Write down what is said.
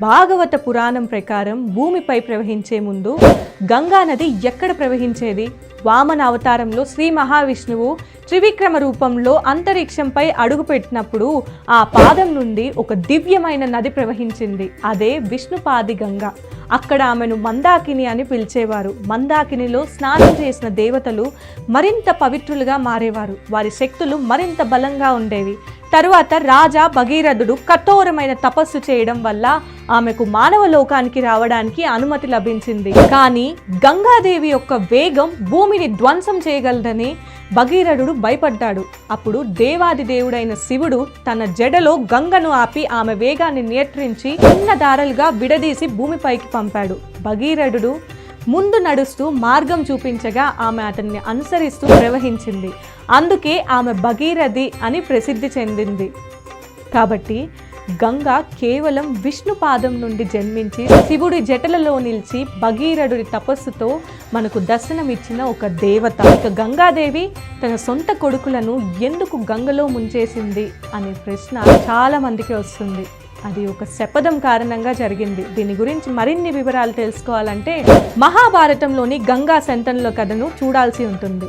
భాగవత పురాణం ప్రకారం భూమిపై ప్రవహించే ముందు గంగా నది ఎక్కడ ప్రవహించేది? వామన అవతారంలో శ్రీ మహావిష్ణువు త్రివిక్రమ రూపంలో అంతరిక్షంపై అడుగుపెట్టినప్పుడు ఆ పాదం నుండి ఒక దివ్యమైన నది ప్రవహించింది. అదే విష్ణుపాది గంగ. అక్కడ ఆమెను మందాకిని అని పిలిచేవారు. మందాకినిలో స్నానం చేసిన దేవతలు మరింత పవిత్రులుగా మారేవారు. వారి శక్తులు మరింత బలంగా ఉండేవి. తరువాత రాజా భగీరథుడు కఠోరమైన తపస్సు చేయడం వల్ల ఆమెకు మానవ లోకానికి రావడానికి అనుమతి లభించింది. కానీ గంగాదేవి యొక్క వేగం భూమిని ధ్వంసం చేయగలదని భగీరథుడు భయపడ్డాడు. అప్పుడు దేవాది దేవుడైన శివుడు తన జడలో గంగను ఆపి ఆమె వేగాన్ని నియంత్రించి చిన్న దారలుగా విడదీసి భూమిపైకి పంపాడు. భగీరథుడు ముందు నడుస్తూ మార్గం చూపించగా ఆమె అతన్ని అనుసరిస్తూ ప్రవహించింది. అందుకే ఆమె భగీరథి అని ప్రసిద్ధి చెందింది. కాబట్టి గంగ కేవలం విష్ణు పాదం నుండి జన్మించి శివుడి జటలలో నిలిచి భగీరథుడి తపస్సుతో మనకు దర్శనమిచ్చిన ఒక దేవత. ఇక గంగాదేవి తన సొంత కొడుకులను ఎందుకు గంగలో ముంచేసింది అనే ప్రశ్న చాలా మందికి వస్తుంది. అది ఒక శపథం కారణంగా జరిగింది. దీని గురించి మరిన్ని వివరాలు తెలుసుకోవాలంటే మహాభారతంలోని గంగా సంతనంలో కథను చూడాల్సి ఉంటుంది.